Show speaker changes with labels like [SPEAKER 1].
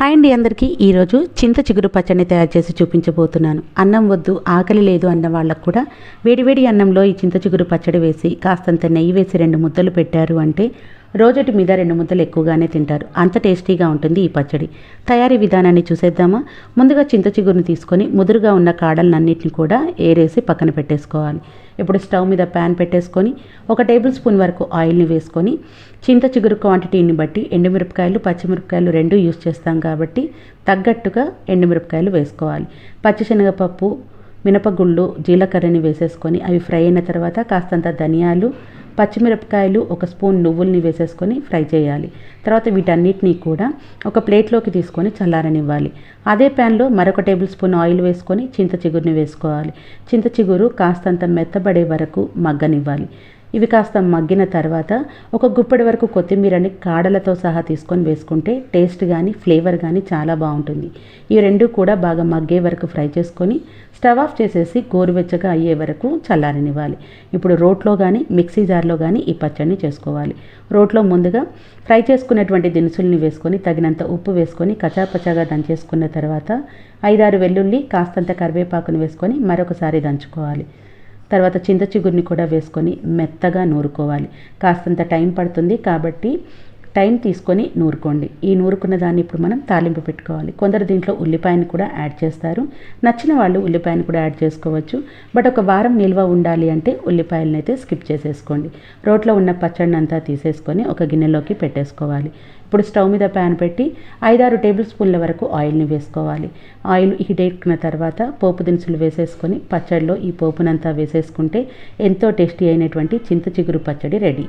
[SPEAKER 1] Hi అండి అందరికీ. ఈరోజు చింత చిగురు పచ్చడిని తయారు చేసి చూపించబోతున్నాను. అన్నం వద్దు ఆకలి లేదు అన్న వాళ్ళకు కూడా వేడివేడి అన్నంలో ఈ చింత చిగురు పచ్చడి వేసి కాస్తంత నెయ్యి వేసి రెండు ముద్దలు పెట్టారు అంటే రోజటి మీద రెండు ముద్దలు ఎక్కువగానే తింటారు. అంత టేస్టీగా ఉంటుంది ఈ పచ్చడి. తయారీ విధానాన్ని చూసేద్దామా? ముందుగా చింత చిగురుని తీసుకొని ముదురుగా ఉన్న కాడలన్నింటిని కూడా ఏరేసి పక్కన పెట్టేసుకోవాలి. ఇప్పుడు స్టవ్ మీద ప్యాన్ పెట్టేసుకొని ఒక టేబుల్ స్పూన్ వరకు ఆయిల్ని వేసుకొని చింత చిగురు క్వాంటిటీని బట్టి ఎండుమిరపకాయలు పచ్చిమిరపకాయలు రెండు యూస్ చేస్తాం కాబట్టి తగ్గట్టుగా ఎండుమిరపకాయలు వేసుకోవాలి. పచ్చిశనగపప్పు మినపగుళ్ళు జీలకర్రని వేసేసుకొని అవి ఫ్రై అయిన తర్వాత కాస్తంత ధనియాలు పచ్చిమిరపకాయలు ఒక స్పూన్ నువ్వుల్ని వేసేసుకొని ఫ్రై చేయాలి. తర్వాత వీటన్నిటినీ కూడా ఒక ప్లేట్లోకి తీసుకొని చల్లారనివ్వాలి. అదే ప్యాన్లో మరొక టేబుల్ స్పూన్ ఆయిల్ వేసుకొని చింత చిగురుని వేసుకోవాలి. చింత చిగురు కాస్తంత మెత్తబడే వరకు మగ్గనివ్వాలి. ఇవి కాస్త మగ్గిన తర్వాత ఒక గుప్పెడి వరకు కొత్తిమీరని కాడలతో సహా తీసుకొని వేసుకుంటే టేస్ట్ కానీ ఫ్లేవర్ కానీ చాలా బాగుంటుంది. ఈ రెండు కూడా బాగా మగ్గే వరకు ఫ్రై చేసుకొని స్టవ్ ఆఫ్ చేసేసి గోరువెచ్చగా అయ్యే వరకు చల్లారనివ్వాలి. ఇప్పుడు రోట్లో కానీ మిక్సీ జార్లో కానీ ఈ పచ్చడిని చేసుకోవాలి. రోట్లో ముందుగా ఫ్రై చేసుకున్నటువంటి దినుసుల్ని వేసుకొని తగినంత ఉప్పు వేసుకొని కచాపచాగా దంచేసుకున్న తర్వాత ఐదారు వెల్లుల్లి కాస్తంత కరివేపాకుని వేసుకొని మరొకసారి దంచుకోవాలి. తర్వాత చింత చిగురిని కూడా వేసుకొని మెత్తగా నూరుకోవాలి. కాస్తంత టైం పడుతుంది కాబట్టి టైం తీసుకొని నూరుకోండి. ఈ నూరుకున్న దాన్ని ఇప్పుడు మనం తాలింపు పెట్టుకోవాలి. కొందరు దీంట్లో ఉల్లిపాయను కూడా యాడ్ చేస్తారు. నచ్చిన వాళ్ళు ఉల్లిపాయను కూడా యాడ్ చేసుకోవచ్చు. బట్ ఒక వారం నిల్వ ఉండాలి అంటే ఉల్లిపాయలను అయితే స్కిప్ చేసేసుకోండి. రోట్లో ఉన్న పచ్చడిని అంతా తీసేసుకొని ఒక గిన్నెలోకి పెట్టేసుకోవాలి. ఇప్పుడు స్టవ్ మీద ప్యాన్ పెట్టి ఐదారు టేబుల్ స్పూన్ల వరకు ఆయిల్ని వేసుకోవాలి. ఆయిల్ హీట్ ఎక్కిన తర్వాత పోపు దినుసులు వేసేసుకొని పచ్చడిలో ఈ పోపునంతా వేసేసుకుంటే ఎంతో టేస్టీ అయినటువంటి చింత చిగురు పచ్చడి రెడీ.